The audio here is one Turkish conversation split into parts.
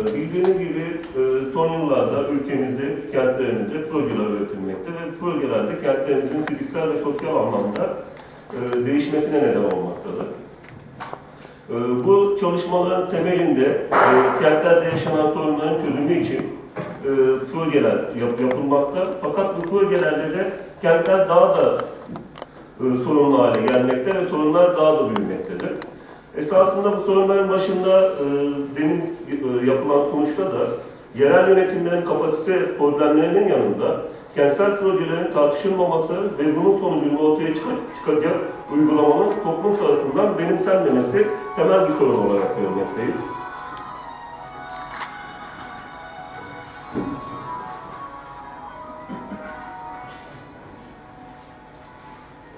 Bildiğiniz gibi e, son yıllarda ülkemizde, kentlerimizde projeler üretilmekte ve projelerde kentlerimizin fiziksel ve sosyal anlamda e, değişmesine neden olmaktadır. E, Bu çalışmaların temelinde kentlerde yaşanan sorunların çözümü için projeler yap- yapılmakta. Fakat bu projelerde de kentler daha da sorunlu hale gelmekte ve sorunlar daha da büyümektedir. Esasında bu sorunların başında e, demin e, yapılan sonuçta da yerel yönetimlerin kapasite problemlerinin yanında kentsel projelerin tartışılmaması ve bunun sonucunda ortaya çıkacak, çıkacak uygulamanın toplum tarafından benimsenmemesi temel bir sorun olarak görmekteyim.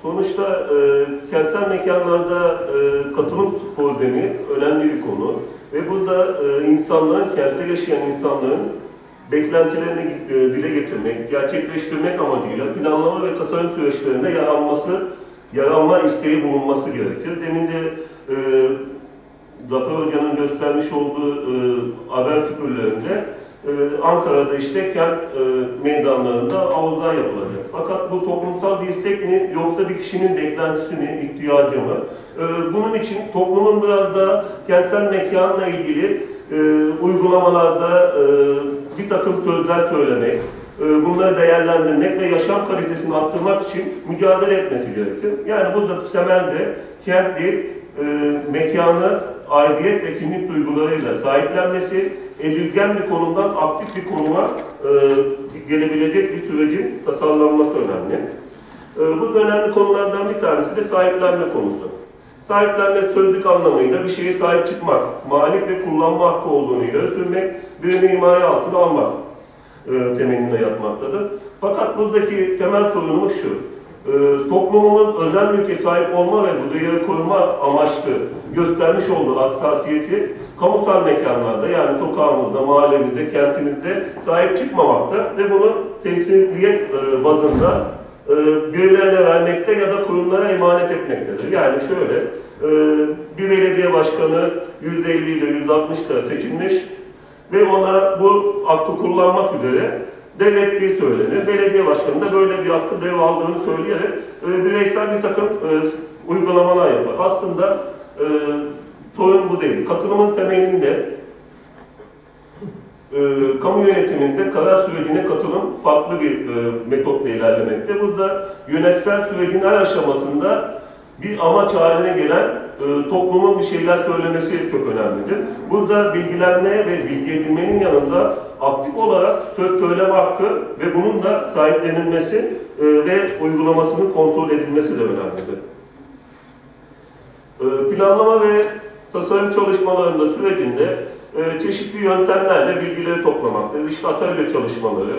Sonuçta e, kentsel mekanlarda e, katılım problemi önemli bir konu. Ve burada e, insanların, kentte yaşayan insanların beklentilerini e, dile getirmek, gerçekleştirmek amacıyla planlama ve tasarım süreçlerinde yaranması, yaranma isteği bulunması gerekir. Demin de e, Zafer Hoca'nın göstermiş olduğu e, haber küpürlerinde e, Ankara'da işte kent e, meydanlarında havuzlar yapılacak. Fakat bu toplumsal bir istek mi yoksa bir kişinin beklentisi mi, ihtiyacı mı? E, bunun için toplumun biraz da kentsel mekanla ilgili e, uygulamalarda e, bir takım sözler söylemek, bunları değerlendirmek ve yaşam kalitesini arttırmak için mücadele etmesi gerekir. Yani burada temelde kentli e, mekanı aidiyet ve kimlik duygularıyla sahiplenmesi, edilgen bir konumdan aktif bir konuma e, gelebilecek bir sürecin tasarlanması önemli. E, bu önemli konulardan bir tanesi de sahiplenme konusu. Sahiplenme sözlük anlamıyla bir şeye sahip çıkmak, malik ve kullanma hakkı olduğunu ileri sürmek, birini himaye altına almak e, temelinde yatmaktadır. Fakat buradaki temel sorunumuz şu, e, özel mülke sahip olma ve bu değeri koruma amaçlı göstermiş olduğu hassasiyeti kamusal mekanlarda yani sokağımızda, mahallemizde, kentimizde sahip çıkmamakta ve bunu temsiliyet e, bazında e, birilerine vermekte ya da kurumlara emanet etmektedir. Yani şöyle, e, bir belediye başkanı %50 ile %60 lira seçilmiş ve ona bu hakkı kullanmak üzere devletliği söylenir. Belediye başkanı da böyle bir hakkı dev aldığını söyleyerek e, bireysel bir takım e, uygulamalar yapar. Aslında e, sorun bu değil. Katılımın temelinde e, kamu yönetiminde karar sürecine katılım farklı bir e, metotla ilerlemekte. Burada yönetsel sürecin her aşamasında bir amaç haline gelen e, toplumun bir şeyler söylemesi çok önemlidir. Burada bilgilenme ve bilgi edinmenin yanında aktif olarak söz söyleme hakkı ve bunun da sahiplenilmesi e, ve uygulamasının kontrol edilmesi de önemlidir. E, planlama ve tasarım çalışmalarında sürecinde e, çeşitli yöntemlerle bilgileri toplamaktadır. İşte atölye çalışmaları,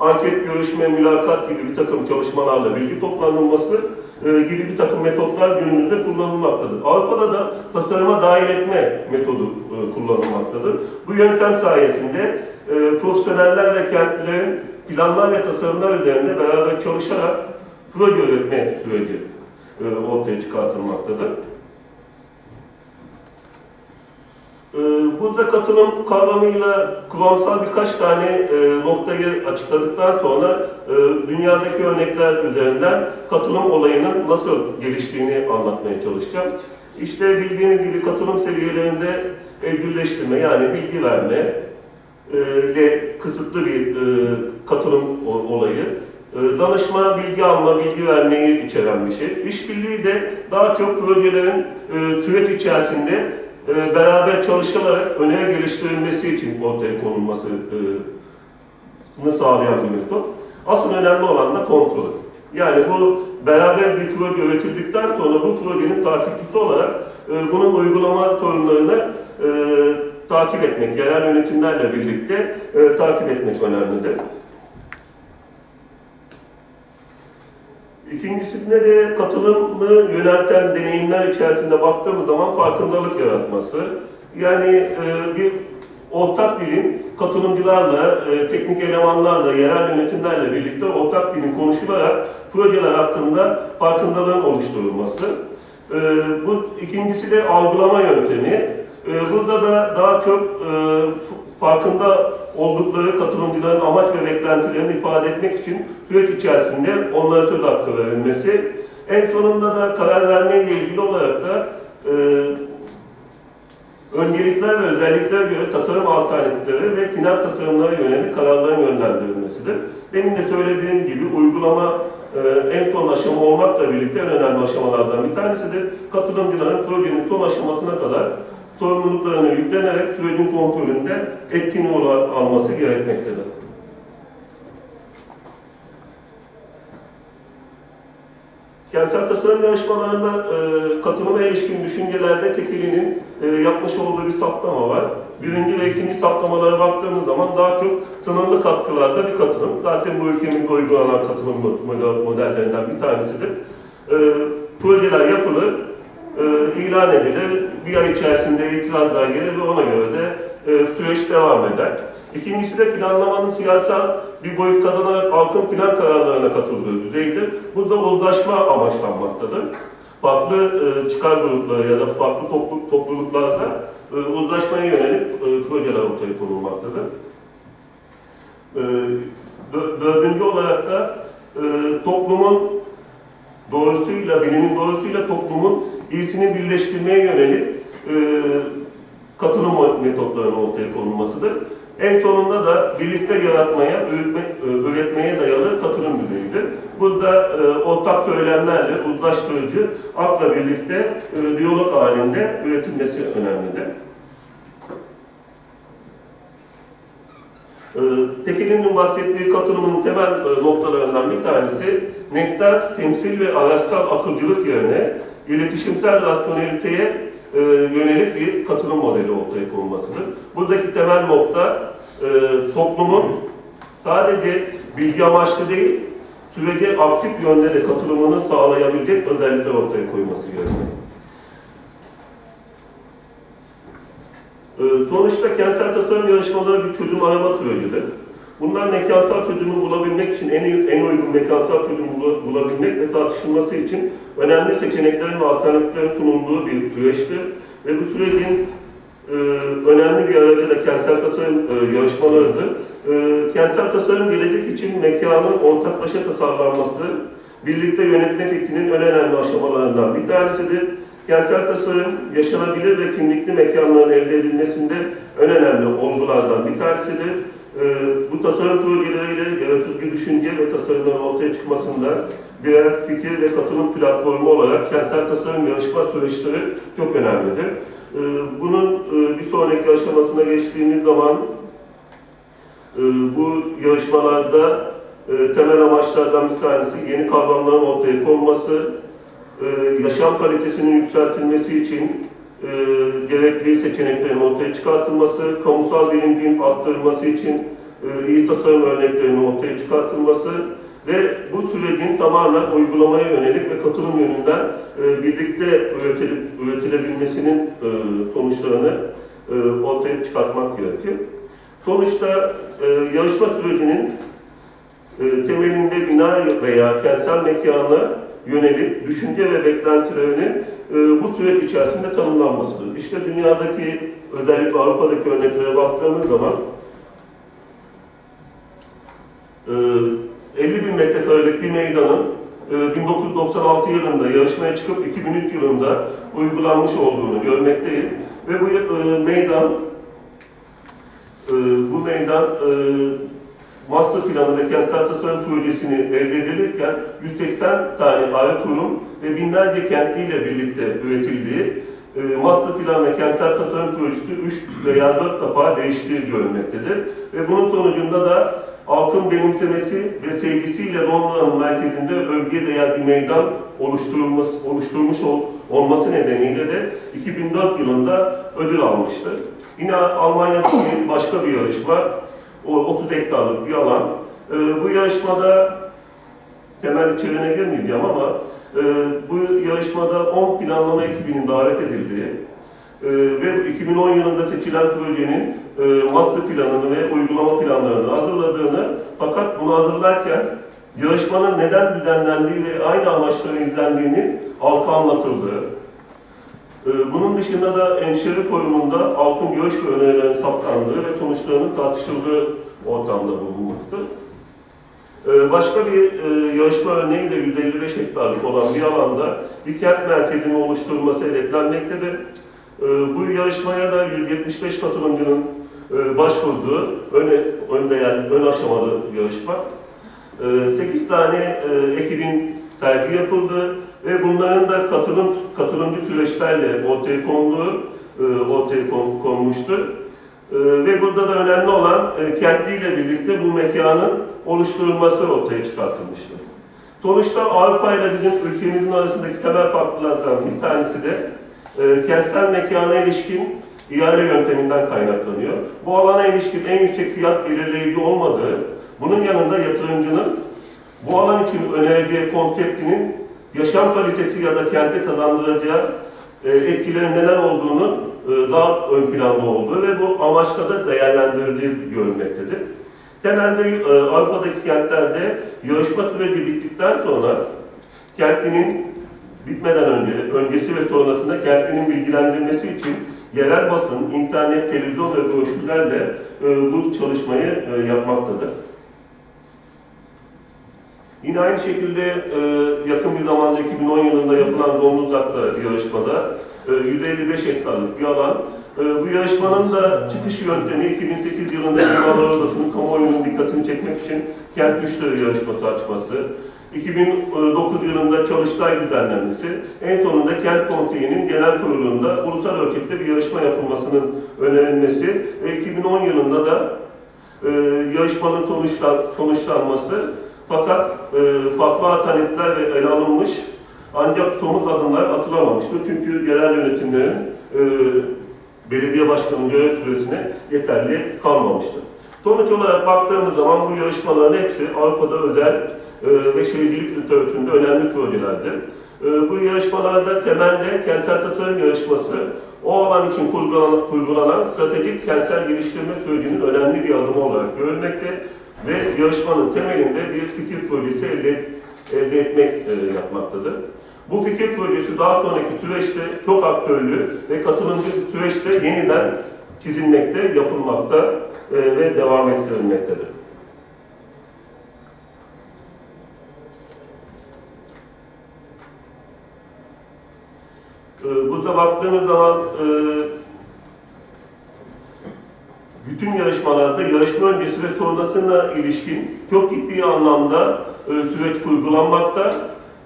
anket, görüşme, mülakat gibi bir takım çalışmalarla bilgi toplanılması e, gibi bir takım metotlar günümüzde kullanılmaktadır. Avrupa'da da tasarıma dahil etme metodu e, kullanılmaktadır. Bu yöntem sayesinde e, profesyoneller ve kentlilerin planlar ve tasarımlar üzerinde beraber çalışarak proje üretme süreci e, ortaya çıkartılmaktadır. Ee, Burada katılım kavramıyla kuramsal birkaç tane e, noktayı açıkladıktan sonra e, dünyadaki örnekler üzerinden katılım olayının nasıl geliştiğini anlatmaya çalışacağım. İşte bildiğiniz gibi katılım seviyelerinde evcilleştirme yani bilgi verme e, de kısıtlı bir e, katılım olayı. E, Danışma, bilgi alma, bilgi vermeyi içeren bir şey. İşbirliği de daha çok projelerin e, süreç içerisinde e, beraber çalışılarak öneri geliştirilmesi için ortaya konulmasını sağlayan bir metot. Asıl önemli olan da kontrol. Yani bu beraber bir proje üretildikten sonra bu projenin takipçisi olarak bunun uygulama sorunlarını e, takip etmek, yerel yönetimlerle birlikte e, takip etmek önemlidir. İkincisinde de katılımı yönelten deneyimler içerisinde baktığımız zaman farkındalık yaratması. Yani e, bir ortak dilin katılımcılarla, e, teknik elemanlarla, yerel yönetimlerle birlikte ortak dilin konuşularak projeler hakkında farkındalığın oluşturulması. E, bu ikincisi de algılama yöntemi. E, burada da daha çok e, farkında oldukları katılımcıların amaç ve beklentilerini ifade etmek için süreç içerisinde onlara söz hakkı verilmesi. En sonunda da karar verme ile ilgili olarak da e, öncelikler ve özelliklere göre tasarım alternatifleri ve final tasarımlara yönelik kararların yönlendirilmesidir. Demin de söylediğim gibi uygulama e, en son aşama olmakla birlikte en önemli aşamalardan bir tanesidir. Katılımcıların projenin son aşamasına kadar sorumluluklarını yüklenerek sürecin kontrolünde etkin olarak alması gerekmektedir. Kentsel tasarım yarışmalarında e, katılıma ilişkin düşüncelerde Tekeli'nin e, yapmış olduğu bir saptama var. Birinci ve ikinci saptamalara baktığımız zaman daha çok sınırlı katkılarda bir katılım. Zaten bu ülkemizde uygulanan katılım modellerinden bir tanesidir. E, projeler yapılır, e, ilan edilir, bir ay içerisinde itirazlar gelir ve ona göre de e, süreç devam eder. İkincisi de planlamanın siyasal bir boyut kazanarak halkın plan kararlarına katıldığı düzeydir. Burada uzlaşma amaçlanmaktadır. Farklı e, çıkar grupları ya da farklı toplu, topluluklarda e, uzlaşmaya yönelik e, projeler ortaya konulmaktadır. E, dördüncü olarak da e, toplumun doğrusuyla, bilimin doğrusuyla toplumun iyisini birleştirmeye yönelik e, katılım metotlarının ortaya konulmasıdır. En sonunda da birlikte yaratmaya, üretme, e, üretmeye dayalı katılım düzeyidir. Burada e, ortak söylemlerle uzlaştırıcı, akla birlikte e, diyalog halinde üretilmesi önemlidir. E, Tekeli'nin bahsettiği katılımın temel e, noktalarından bir tanesi nesnel temsil ve araçsal akılcılık yerine iletişimsel rasyoneliteye e, yönelik bir katılım modeli ortaya konulmasıdır. Buradaki temel nokta e, toplumun sadece bilgi amaçlı değil, sürece aktif yönde de katılımını sağlayabilecek özellikler ortaya koyması gerekiyor. E, sonuçta kentsel tasarım yarışmaları bir çözüm arama sürecidir. Bunlar mekansal çözümü bulabilmek için en, en uygun mekansal çözümü bulabilmek ve tartışılması için önemli seçeneklerin ve alternatiflerin sunulduğu bir süreçtir. Ve bu sürecin e, önemli bir aracı da kentsel tasarım e, yarışmalarıdır. E, kentsel tasarım gelecek için mekanın ortaklaşa tasarlanması, birlikte yönetme fikrinin en önemli aşamalarından bir tanesidir. Kentsel tasarım, yaşanabilir ve kimlikli mekanların elde edilmesinde en önemli olgulardan bir tanesidir e, bu tasarım projeleriyle yaratıcı düşünce ve tasarımların ortaya çıkmasında birer fikir ve katılım platformu olarak kentsel tasarım yarışma süreçleri çok önemlidir. E, bunun e, bir sonraki aşamasına geçtiğimiz zaman e, bu yarışmalarda e, temel amaçlardan bir tanesi yeni kavramların ortaya konması, yaşam kalitesinin yükseltilmesi için gerekli seçeneklerin ortaya çıkartılması, kamusal bilincin arttırılması için iyi tasarım örneklerinin ortaya çıkartılması ve bu sürecin tamamen uygulamaya yönelik ve katılım yönünden e, birlikte üretilip, üretilebilmesinin e, sonuçlarını e, ortaya çıkartmak gerekir. Sonuçta e, yarışma sürecinin e, temelinde bina veya kentsel mekana yönelik düşünce ve beklentilerini e, bu süreç içerisinde tanımlanmasıdır. İşte dünyadaki özellikle Avrupa'daki örneklere baktığımız zaman e, 50 bin metrekarelik bir meydanın e, 1996 yılında yarışmaya çıkıp 2003 yılında uygulanmış olduğunu görmekteyiz. Ve bu e, meydan e, bu meydan e, master planı ve kentsel tasarım projesini elde edilirken 180 tane ayrı kurum ve binlerce kentliyle birlikte üretildiği e, master plan ve kentsel tasarım projesi 3 veya 4 defa değiştiği görülmektedir. Ve bunun sonucunda da halkın benimsemesi ve sevgisiyle Londra'nın merkezinde övgüye değer bir meydan oluşturulması, oluşturmuş ol, olması nedeniyle de 2004 yılında ödül almıştır. Yine Almanya'daki başka bir yarışma, o 30 hektarlık bir alan. E, bu yarışmada temel içeriğine girmeyeceğim ama e, bu yarışmada 10 planlama ekibinin davet edildiği e, ve 2010 yılında seçilen projenin master planını ve uygulama planlarını hazırladığını fakat bunu hazırlarken yarışmanın neden düzenlendiği ve aynı amaçların izlendiğini halka anlatıldığı, E, bunun dışında da hemşire forumunda halkın görüş ve önerilerinin saptandığı ve sonuçlarının tartışıldığı ortamda bulunmakta. E, başka bir e, yarışma örneği de 155 hektarlık olan bir alanda bir kent merkezinin oluşturulması hedeflenmektedir. E, bu yarışmaya da 175 katılımcının e, başvurduğu öne, önde yani ön aşamalı yarışma. 8 tane e, ekibin tercih yapıldı ve bunların da katılım katılımcı süreçlerle ortaya konduğu e, ortaya kon, konmuştu. E, ve burada da önemli olan e, kentliyle birlikte bu mekanın oluşturulması ortaya çıkartılmıştı. Sonuçta Avrupa ile bizim ülkemizin arasındaki temel farklılardan bir tanesi de e, kentsel mekana ilişkin ihale yönteminden kaynaklanıyor. Bu alana ilişkin en yüksek fiyat belirleyici olmadığı, bunun yanında yatırımcının bu alan için önereceği konseptinin yaşam kalitesi ya da kente kazandıracağı e, etkilerin neler olduğunu e, daha ön planda olduğu ve bu amaçla da değerlendirildiği görülmektedir. Genelde e, Avrupa'daki kentlerde yarışma süreci bittikten sonra kentlinin bitmeden önce, öncesi ve sonrasında kentlinin bilgilendirmesi için yerel basın, internet, televizyon ve broşürlerle e, bu çalışmayı e, yapmaktadır. Yine aynı şekilde e, yakın bir zamanda 2010 yılında yapılan Zonguldak'ta yarışmada e, 155 hektarlık bir alan. E, bu yarışmanın da çıkış yöntemi 2008 yılında Mimarlar Odası'nın kamuoyunun dikkatini çekmek için kent güçleri yarışması açması, 2009 yılında Çalıştay düzenlenmesi, en sonunda Kent Konseyi'nin genel kurulunda ulusal ölçekte bir yarışma yapılmasının önerilmesi ve 2010 yılında da e, yarışmanın sonuçlan, sonuçlanması fakat e, farklı alternatifler ele alınmış ancak somut adımlar atılamamıştır. Çünkü yerel yönetimlerin e, belediye başkanının görev süresine yeterli kalmamıştır. Sonuç olarak baktığımız zaman bu yarışmaların hepsi Avrupa'da özel ve şehircilik literatüründe önemli projelerdir. E, bu yarışmalarda temelde kentsel tasarım yarışması o alan için kurgulanan, kurgulanan stratejik kentsel geliştirme sürecinin önemli bir adımı olarak görülmekte ve yarışmanın temelinde bir fikir projesi elde, elde etmek e, yapmaktadır. Bu fikir projesi daha sonraki süreçte çok aktörlü ve katılımcı süreçte yeniden çizilmekte, yapılmakta e, ve devam ettirilmektedir. E, burada baktığımız zaman e, bütün yarışmalarda yarışma öncesi ve sonrasına ilişkin çok ciddi anlamda e, süreç kurgulanmakta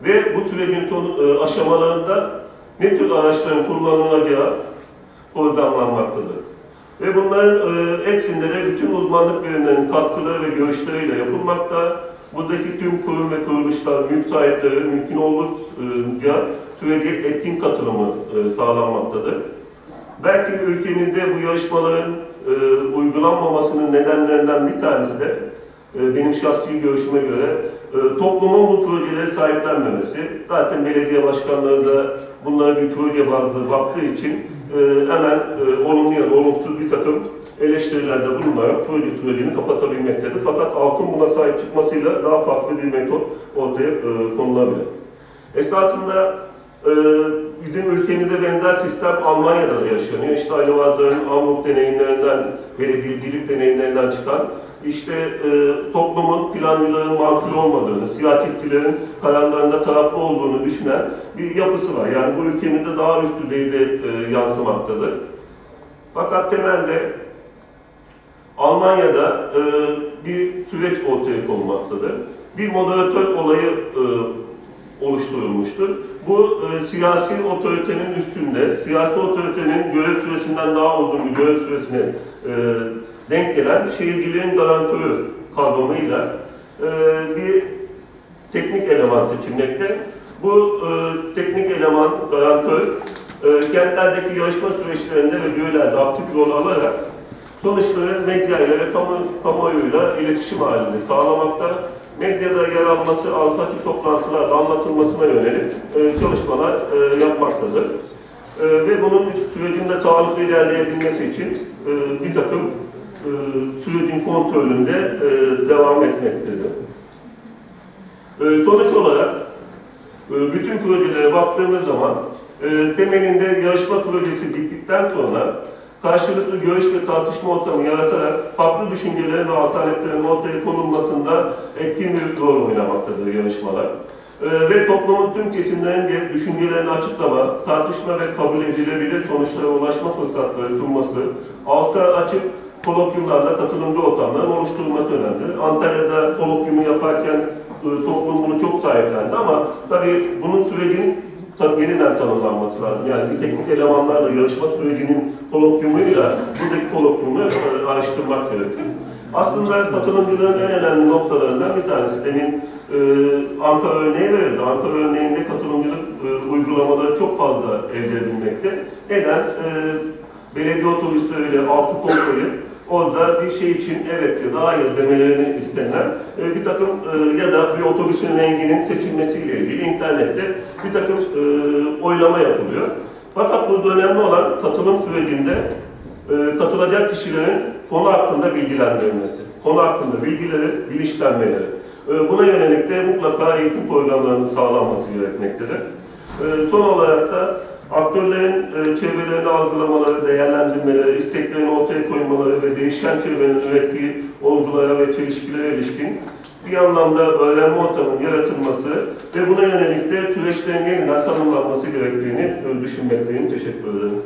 ve bu sürecin son e, aşamalarında ne tür araçların kullanılacağı programlanmaktadır. Ve bunların e, hepsinde de bütün uzmanlık birimlerinin katkıları ve görüşleriyle yapılmakta. Buradaki tüm kurum ve kuruluşlar, mülk sahipleri mümkün oldukça sürece etkin katılımı e, sağlanmaktadır. Belki ülkemizde bu yarışmaların e, uygulanmamasının nedenlerinden bir tanesi de e, benim şahsi görüşüme göre toplumun bu projelere sahiplenmemesi. Zaten belediye başkanları da bunlara bir proje bazlı baktığı için hemen olumlu ya da olumsuz bir takım eleştirilerde bulunarak proje sürecini kapatabilmektedir. Fakat halkın buna sahip çıkmasıyla daha farklı bir metot ortaya konulabilir. Esasında e, bizim ülkemizde benzer sistem Almanya'da da yaşanıyor. İşte Ali Vazdar'ın Hamburg deneyimlerinden, belediyecilik deneyimlerinden çıkan işte e, toplumun plancıların makul olmadığını, siyasetçilerin kararlarında taraflı olduğunu düşünen bir yapısı var. Yani bu ülkemizde daha üst düzeyde e, yansımaktadır. Fakat temelde Almanya'da e, bir süreç ortaya konmaktadır. Bir moderatör olayı e, oluşturulmuştur. Bu e, siyasi otoritenin üstünde, siyasi otoritenin görev süresinden daha uzun bir görev süresine e, denk gelen şehirciliğin garantörü kavramıyla e, bir teknik eleman seçilmekte. Bu e, teknik eleman, garantör, e, kentlerdeki yarışma süreçlerinde ve düğünlerde aktif rol alarak sonuçları medya ile ve kamu, kamuoyuyla iletişim halinde sağlamakta, medyada yer alması, alternatif toplantılarda anlatılmasına yönelik e, çalışmalar e, yapmaktadır. E, ve bunun sürecinde sağlıklı ilerleyebilmesi için e, bir takım e, sürecin kontrolünde e, devam etmektedir. E, sonuç olarak e, bütün projelere baktığımız zaman e, temelinde yarışma projesi bittikten sonra karşılıklı görüş ve tartışma ortamı yaratarak farklı düşüncelerin ve alternatiflerin ortaya konulmasında etkin bir rol oynamaktadır yarışmalar. Ee, ve toplumun tüm kesimlerinde düşüncelerini açıklama, tartışma ve kabul edilebilir sonuçlara ulaşma fırsatları sunması, alta açık kolokyumlarla katılımcı ortamların oluşturulması önemli. Antalya'da kolokyumu yaparken e, toplum bunu çok sahiplendi ama tabii bunun sürecinin tabii yeniden tanımlanması lazım. Yani teknik elemanlarla yarışma sürecinin kolokyumuyla buradaki kolokyumu e, araştırmak gerekir. Aslında katılımcılığın en önemli noktalarından bir tanesi demin e, Ankara örneği verildi. Ankara örneğinde katılımcılık e, uygulamaları çok fazla elde edilmekte. Neden? E, belediye otobüsleriyle altı toplayıp orada bir şey için evet ya da hayır demelerini istenilen e, bir takım e, ya da bir otobüsün renginin seçilmesiyle ilgili internette bir takım e, oylama yapılıyor. Fakat burada önemli olan katılım sürecinde e, katılacak kişilerin konu hakkında bilgilendirilmesi, konu hakkında bilgileri, bilinçlenmeleri. E, buna yönelik de mutlaka eğitim programlarının sağlanması gerekmektedir. E, son olarak da aktörlerin e, çevrelerini algılamaları, değerlendirmeleri, isteklerini ortaya koymaları ve değişen çevrenin ürettiği olgulara ve çelişkilere ilişkin bir anlamda öğrenme ortamının yaratılması ve buna yönelik de süreçlerin yeniden tanımlanması gerektiğini e, düşünmekteyim. Teşekkür ederim.